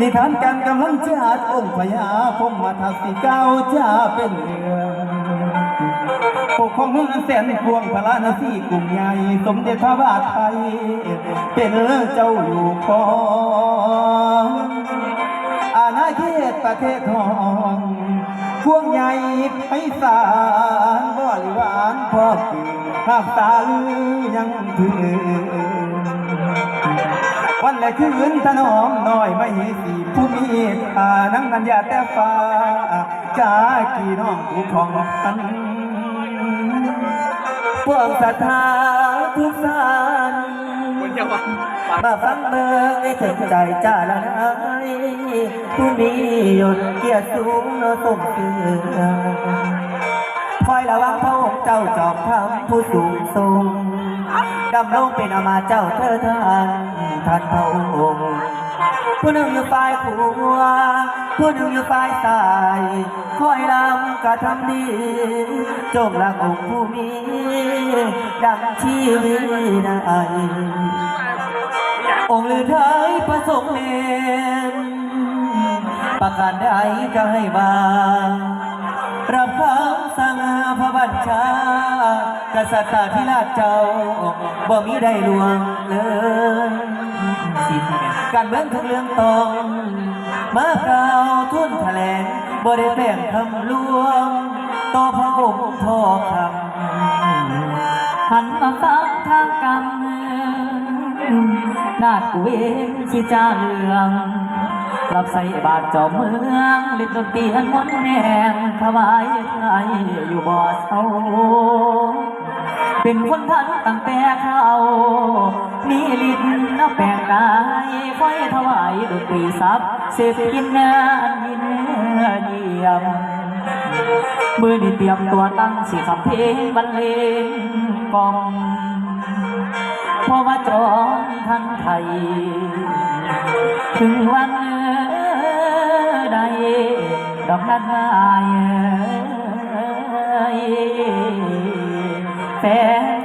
นิทานการกำลังชาติองค์พญาพมมาทัสิเก้าจะเป็นเรืองปกของเมืองแสนพวงพระราณสีกรุงใหญ่สมเด็จพระบาทไทย เป็นเจ้าอยู่ของอาณาเขตประเทศทองพวงใหญ่ไพศาลบริวารพ่อคือภาคตาลือยังถึง วันและคืนถนอมน้อยไม่สีผู้มีทานังนันยาแต่ฟ้ากากี่น้องผู้ของกันพวกศรัทธาทุกท่านมาฟังเบิ่งให้ถึงใจจ้าละนายผู้มียศเกียรติสูงเนอสมเสือคอยระวังพระองค์เจ้าจอมทำผู้สูงทรง ดำรงเป็นอามาเจ้าเธอท่านท่านพระองค์ผู้หนึ่งอยู่ฝ่ายขวาผู้หนึ่งอยู่ฝ่ายซ้ายคอยรำกระทำดี จงรักองค์ผู้มี ดังชีวิตนายองค์ลือไทยประสงค์เนประการใดก็ให้มารับคำสั่งพระบัญชา กษัตริย์ที่ราชเจ้าบ่มีได้ลวงเลยการเมืองทุกเรื่องตอง มากล่าทุนแถลงบ่ได้แต่งคำลวง ต่อพระองค์พ่อคำหันมาฟังทางกรรมนาดกูเองสิจ้าเรืองรับใส่บาทจอมเมืองล่นดนตรีอันมนแนงถวายไทยอยู่บ่อเศร้า เป็นคนทันตั้งแต่เขามีลิ้นนับแปลงกายคอยถวายดนตรีซับเสพกินงานยินเยี่ยมมือนี่เตรียมตัวตั้งสิขับเพลงบรรเลงกอมเพราะว่าจองทั้งไทย ถึงวันใดดอกนั้นมาแฟ นแฟ